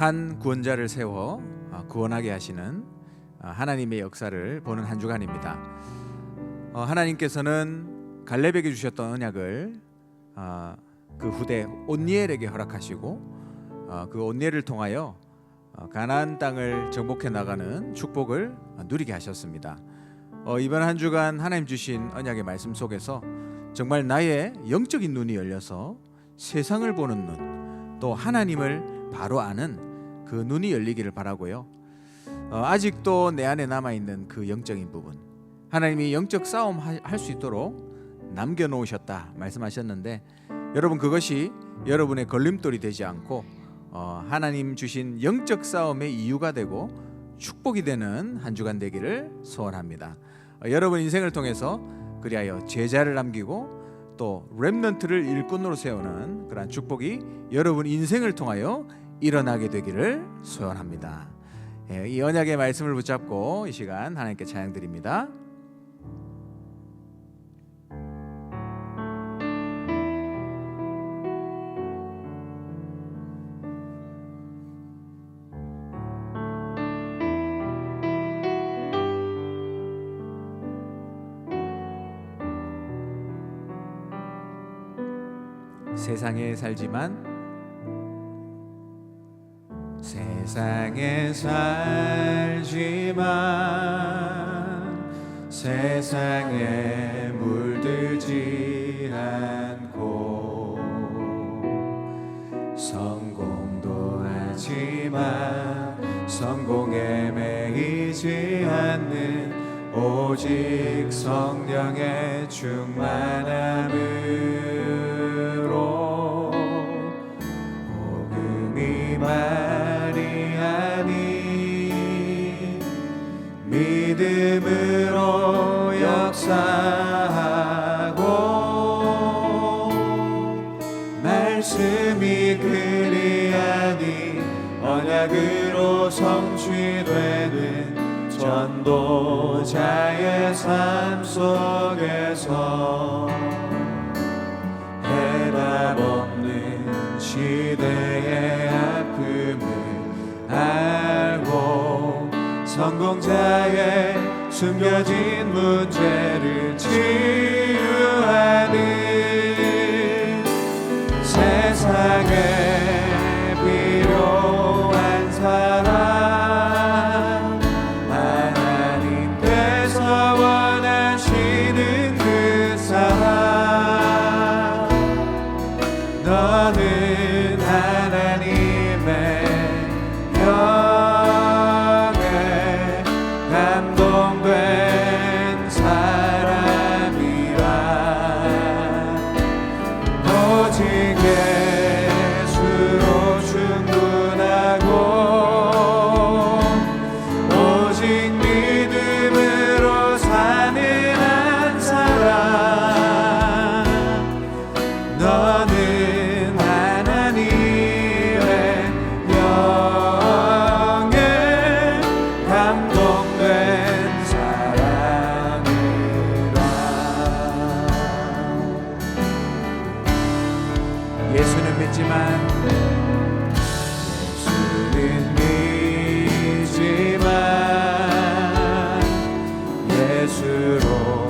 한 구원자를 세워 어, 구원하게 하시는 어, 하나님의 역사를 보는 한 주간입니다. 어, 하나님께서는 갈렙에게 주셨던 언약을 어, 그 후대 온니엘에게 허락하시고 어, 그 온니엘을 통하여 어, 가나안 땅을 정복해 나가는 축복을 어, 누리게 하셨습니다. 어, 이번 한 주간 하나님 주신 언약의 말씀 속에서 정말 나의 영적인 눈이 열려서 세상을 보는 눈, 또 하나님을 바로 아는 그 눈이 열리기를 바라고요. 어, 아직도 내 안에 남아 있는 그 영적인 부분, 하나님이 영적 싸움 할 수 있도록 남겨 놓으셨다 말씀하셨는데 여러분 그것이 여러분의 걸림돌이 되지 않고 어, 하나님 주신 영적 싸움의 이유가 되고 축복이 되는 한 주간 되기를 소원합니다. 어, 여러분 인생을 통해서 그리하여 제자를 남기고 또 렘넌트를 일꾼으로 세우는 그러한 축복이 여러분 인생을 통하여 일어나게 되기를 소원합니다. 예, 이 언약의 말씀을 붙잡고 이 시간 하나님께 찬양 드립니다. 세상에 살지만 세상에 살지만 세상에 물들지 않고 성공도 하지만 성공에 매이지 않는 오직 성령의 충만함으로 복음이 말 역사하고 말씀이 그리하니 언약으로 성취되는 전도자의 삶 속에서 해답 없는 시대의 아픔을 알고 성공자의 숨겨진 문제를 치유하는 세상에 예수로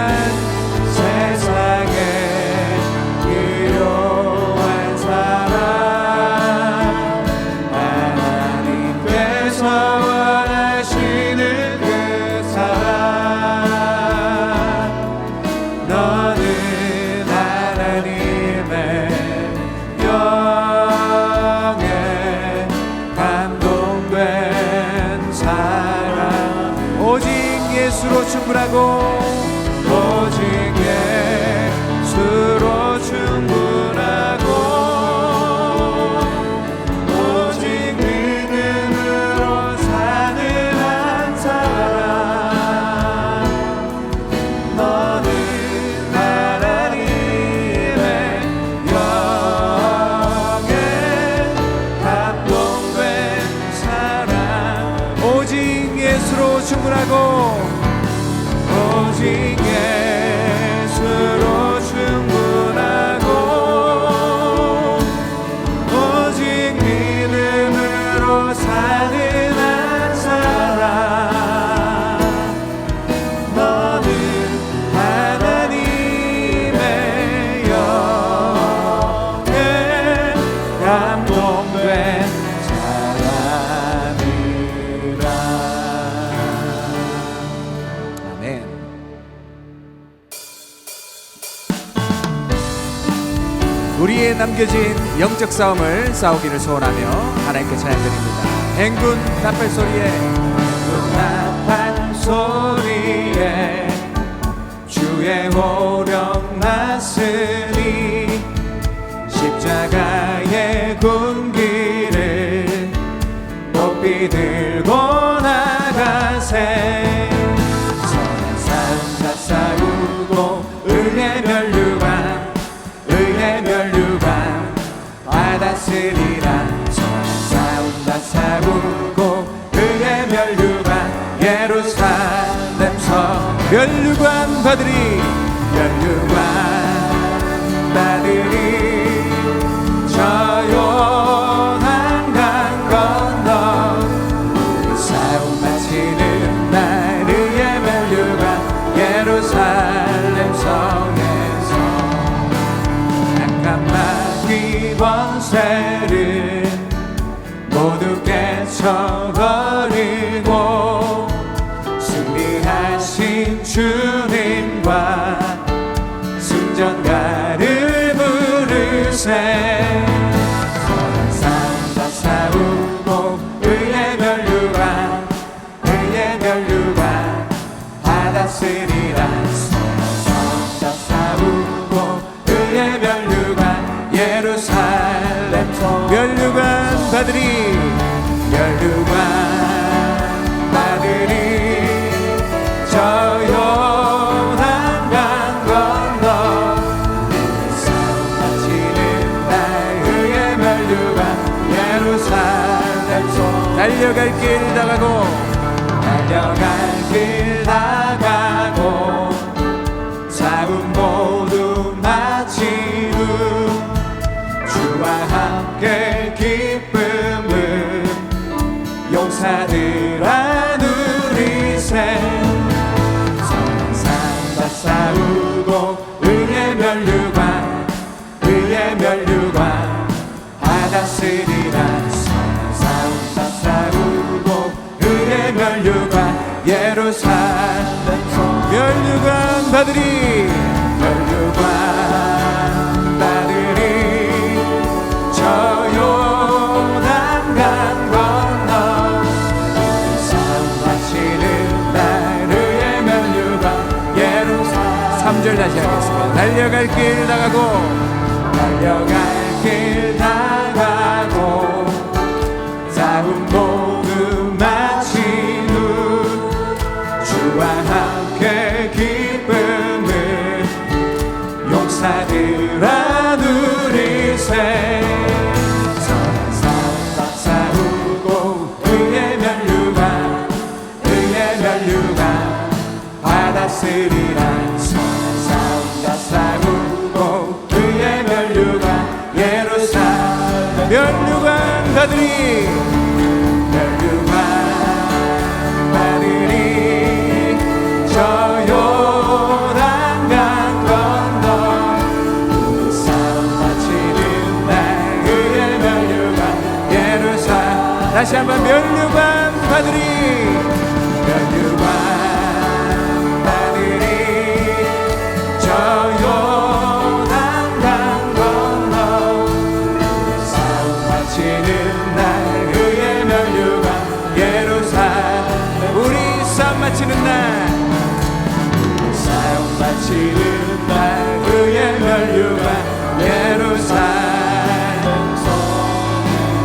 세 숨겨진 영적 싸움을 싸우기를 소원하며 하나님께 찬양드립니다. 행군 나팔 소리에 나팔 소리에 주의 호 멸류관 받으리. 멸류관 받으리. 승전과 달려갈 길 달라고 달려갈 주 살면서 멸류관 받으리 멸류관 받으리 저 요단 강 건너 이상 치는 나를 멸류관 예루살렘. 3절 다시 하겠습니다. 달려갈 길 나가고 달려갈 길 나가고 싸움도 다스리라 선상과 싸우고 그의 멸류관 예루살렘. 멸류관 가들이 멸류관 가들이 저 요단강 건너 싸움 마치는 그의 멸류관 예루살, 다시 한번 멸류관.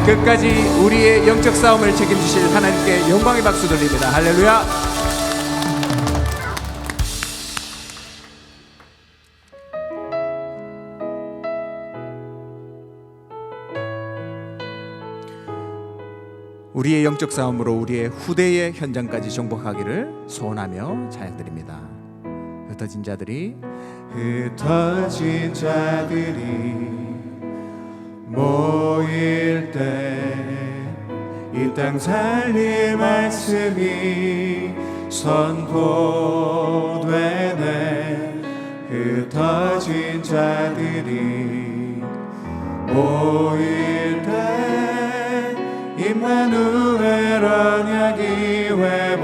끝까지 우리의 영적 싸움을 책임지실 하나님께 영광의 박수 드립니다. 할렐루야 우리의 영적 싸움으로 우리의 후대의 현장까지 정복하기를 소원하며 자양드립니다. 흩어진 자들이 흩어진 자들이 모일 때 이 땅 살릴 말씀이 선포되네. 흩어진 자들이 모일 때 임마누엘 언약이 회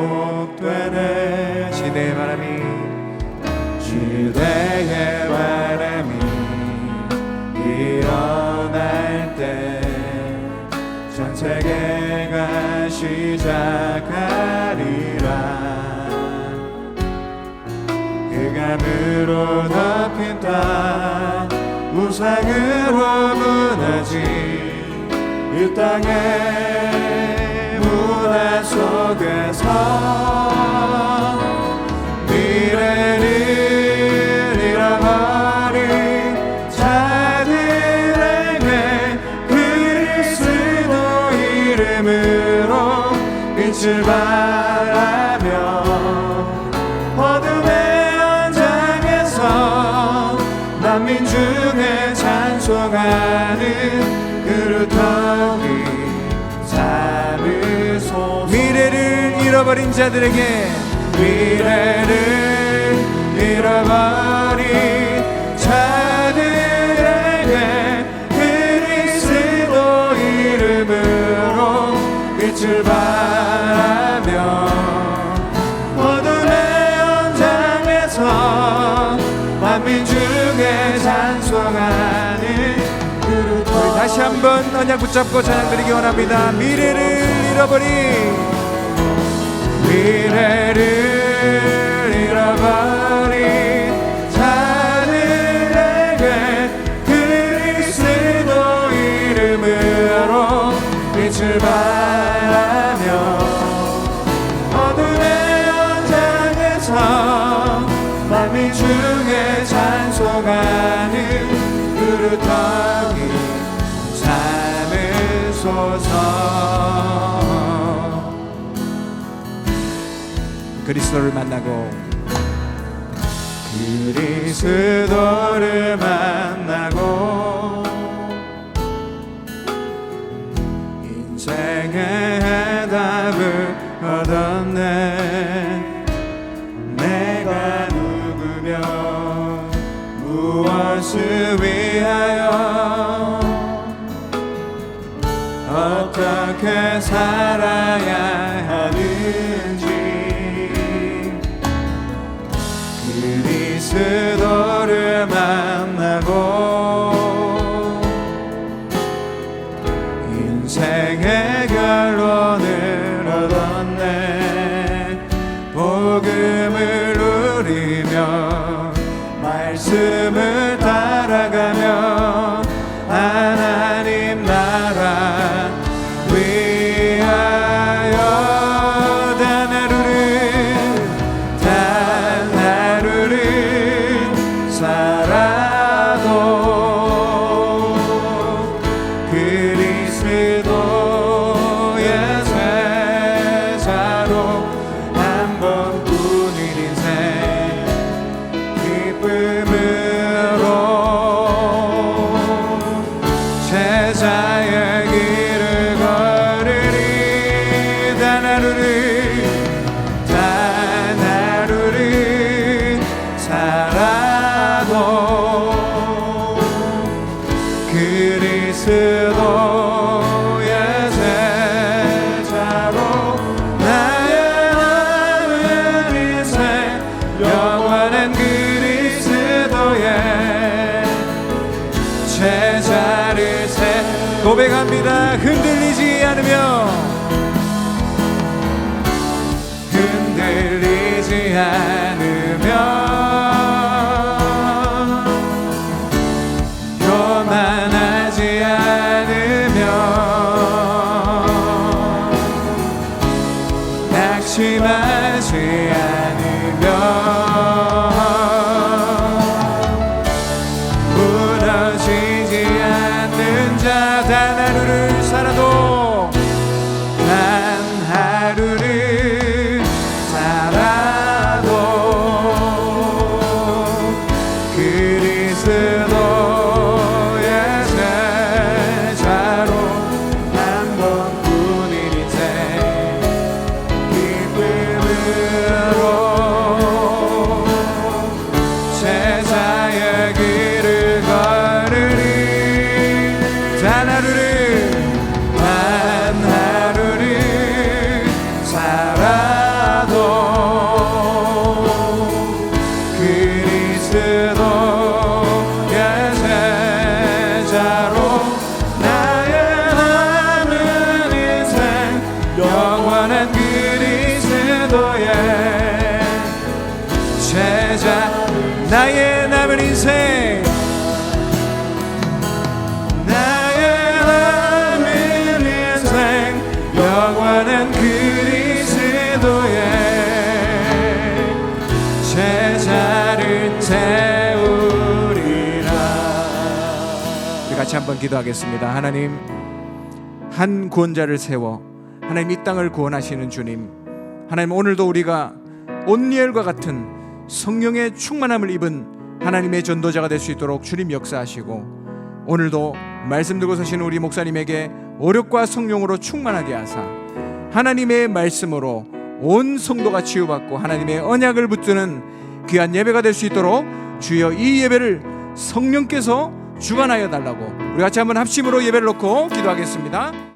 세계가 시작하리라. 흑암으로 덮인 땅 우상으로 무너진 이 땅의 문화 속에서 이름으로 빛을 발하며 어둠의 현장에서 난민 중에 찬송하는 그루터기 삼으소서 미래를 잃어버린 자들에게 미래를 잃어버린 발하며 어둠의 현장에서 만민 중에 찬송하는 그루터 다시 한번 언약 붙잡고 찬양드리기 원합니다. 미래를 잃어버린 미래를 잃어버린 자 중에 찬송하는 그루터기 삼으소서. 그리스도를 만나고 그리스도를 만나고 인생의 무엇을 위하여 어떻게 살아야 하는지 그리스도 olhar. 같이 한번 기도하겠습니다. 하나님 한 구원자를 세워 하나님 이 땅을 구원하시는 주님 하나님 오늘도 우리가 온니엘과 같은 성령의 충만함을 입은 하나님의 전도자가 될 수 있도록 주님 역사하시고 오늘도 말씀 들고 서시는 우리 목사님에게 오력과 성령으로 충만하게 하사 하나님의 말씀으로 온 성도가 치유받고 하나님의 언약을 붙드는 귀한 예배가 될 수 있도록 주여 이 예배를 성령께서 주관하여 달라고 우리 같이 한번 합심으로 예배를 놓고 기도하겠습니다.